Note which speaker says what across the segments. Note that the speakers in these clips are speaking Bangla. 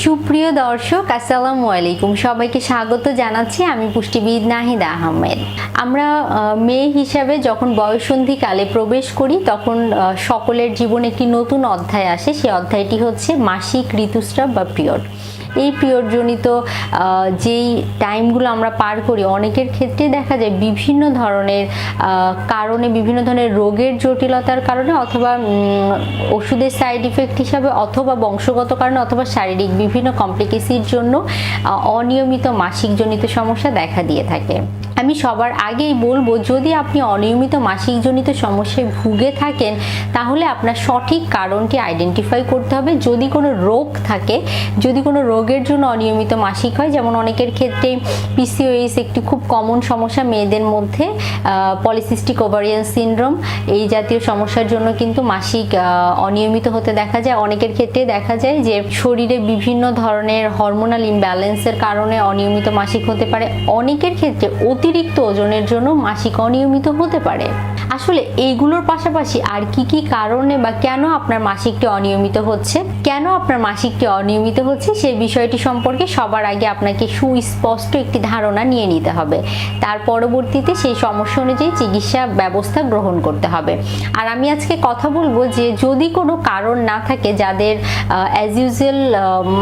Speaker 1: সুপ্রিয় দর্শক, আসসালামু আলাইকুম। সবাইকে স্বাগত জানাচ্ছি আমি পুষ্টিবিদ নাহিদা আহমেদ। আমরা মেয়ে হিসাবে যখন বয়সন্ধিকালে প্রবেশ করি, তখন সকলের জীবনে একটি নতুন অধ্যায় আসে। সেই অধ্যায়টি হচ্ছে মাসিক ঋতুস্রাব বা পিরিয়ড। এই পিরিয়ডজনিত যেই টাইমগুলো আমরা পার করি, অনেকের ক্ষেত্রে দেখা যায় বিভিন্ন ধরনের কারণে, বিভিন্ন ধরনের রোগের জটিলতার কারণে অথবা ওষুধের সাইড ইফেক্ট হিসাবে অথবা বংশগত কারণে অথবা শারীরিক বিভিন্ন কমপ্লিকেসির জন্য অনিয়মিত মাসিকজনিত সমস্যা দেখা দিয়ে থাকে। আমি সবার আগেই বলব, যদি আপনি অনিয়মিত মাসিকজনিত সমস্যায় ভুগে থাকেন, তাহলে আপনার সঠিক কারণটি আইডেন্টিফাই করতে হবে। যদি কোনো রোগ থাকে, যদি কোনো রোগের জন্য অনিয়মিত মাসিক হয়। যেমন অনেকের ক্ষেত্রে পিসিওএস একটি খুব কমন সমস্যা মেয়েদের মধ্যে পলিসিস্টিক ওভারিয়ান সিনড্রোম এই জাতীয় সমস্যার জন্য কিন্তু মাসিক অনিয়মিত হতে দেখা যায়। অনেকের ক্ষেত্রে দেখা যায় যে শরীরে বিভিন্ন ধরনের হরমোনাল ইমব্যালেন্সের কারণে অনিয়মিত মাসিক হতে পারে। অনেকের ক্ষেত্রে অতিরিক্ত ওজনের জন্য মাসিক অনিয়মিত হতে পারে। আসলে এইগুলোর পাশাপাশি আর কি কি কারণে বা কেন আপনার মাসিকটি অনিয়মিত হচ্ছে? কেন আপনার মাসিকটি অনিয়মিত হচ্ছে? সেই বিষয়টি সম্পর্কে সবার আগে আপনাকে সুস্পষ্ট একটি ধারণা নিয়ে নিতে হবে। তার পরবর্তীতে সেই সমস্যা অনুযায়ী চিকিৎসা ব্যবস্থা গ্রহণ করতে হবে। আর আমি আজকে কথা বলব যে যদি কোনো কারণ না থাকে যাদের অ্যাজ ইউজুয়াল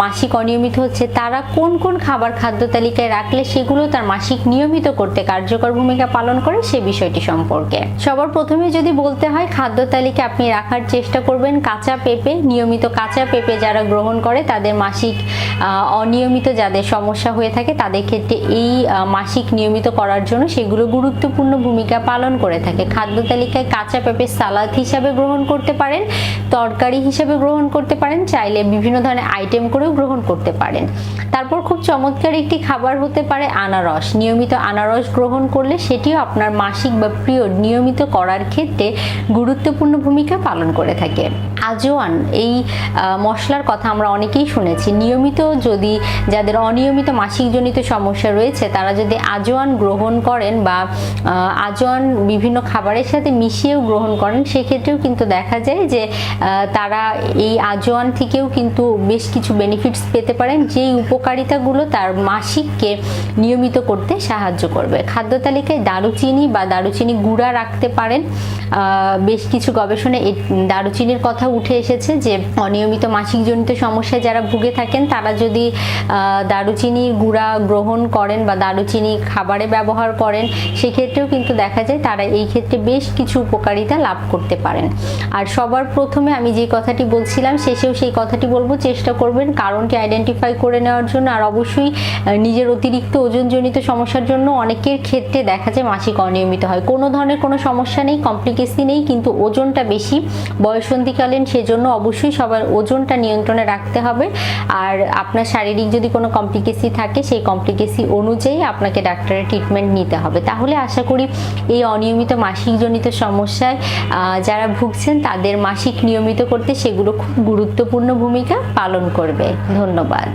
Speaker 1: মাসিক অনিয়মিত হচ্ছে, তারা কোন কোন খাবার খাদ্য তালিকায় রাখলে সেগুলো তার মাসিক নিয়মিত করতে কার্যকর ভূমিকা পালন করে সে বিষয়টি সম্পর্কে। সবার প্রথমে যদি বলতে হয়, খাদ্য তালিকা আপনি রাখার চেষ্টা করবেন। কাঁচা পেঁপে, নিয়মিত কাঁচা পেঁপে যারা গ্রহণ করে, তাদের মাসিক অনিয়মিত যাদের সমস্যা হয়ে থাকে, তাদের ক্ষেত্রে এই মাসিক নিয়মিত করার জন্য সেগুলো গুরুত্বপূর্ণ ভূমিকা পালন করে থাকে। খাদ্য তালিকায় কাঁচা পেঁপে সালাদ হিসাবে গ্রহণ করতে পারেন, তরকারি হিসাবে গ্রহণ করতে পারেন, চাইলে বিভিন্ন ধরনের আইটেম করেও গ্রহণ করতে পারেন। তারপর খুব চমৎকার একটি খাবার হতে পারে আনারস। নিয়মিত আনারস গ্রহণ করলে সেটিও আপনার মাসিক বা পিরিয়ড নিয়মিত করার ক্ষেত্রে গুরুত্বপূর্ণ ভূমিকা পালন করে থাকে। আজওয়ান এই মশলার কথা আমরা অনেকেই শুনেছি। নিয়মিত যদি যাদের অনিয়মিত মাসিকজনিত সমস্যা রয়েছে, তারা যদি আজওয়ান গ্রহণ করেন বা আজওয়ান বিভিন্ন খাবারের সাথে মিশিয়েও গ্রহণ করেন, সেক্ষেত্রেও কিন্তু দেখা যায় যে তারা এই আজওয়ান থেকেও কিন্তু বেশ কিছু বেনিফিটস পেতে পারেন, যেই উপকারিতাগুলো তার মাসিককে নিয়মিত করতে সাহায্য করবে। খাদ্য তালিকায় দারুচিনি বা দারুচিনি গুঁড়া রাখতে পারেন। বেশ কিছু গবেষণায় এই দারুচিনির কথা উঠে এসেছে যে, অনিয়মিত মাসিকজনিত সমস্যায় যারা ভুগে থাকেন, তারা যদি দারুচিনির গুঁড়া গ্রহণ করেন বা দারুচিনি খাবারে ব্যবহার করেন, সেক্ষেত্রেও কিন্তু দেখা যায় তারা এই ক্ষেত্রে বেশ কিছু উপকারিতা লাভ করতে পারেন। আর সবার প্রথমে আমি যে কথাটি বলছিলাম, শেষেও সেই কথাটি বলব, চেষ্টা করবেন কারণটি আইডেন্টিফাই করে নেওয়ার জন্য। আর অবশ্যই নিজের অতিরিক্ত ওজনজনিত সমস্যার জন্য অনেকের ক্ষেত্রে দেখা যায় মাসিক অনিয়মিত হয়। কোনো ধরনের কোনো সমস্যা নেই কমপ্লিকেসি নেই, কিন্তু ওজনটা বেশি। বয়সন্ধিকালীন সেজন্য অবশ্যই সবার ওজনটা নিয়ন্ত্রণে রাখতে হবে। আর আপনার শারীরিক যদি কোনো কমপ্লিকেসি থাকে, সেই কমপ্লিকেসি অনুযায়ী আপনাকে ডাক্তারের ট্রিটমেন্ট নিতে হবে। তাহলে আশা করি এই অনিয়মিত মাসিকজনিত সমস্যায় যারা ভুগছেন, তাদের মাসিক নিয়মিত করতে সেগুলো খুব গুরুত্বপূর্ণ ভূমিকা পালন করবে। ধন্যবাদ।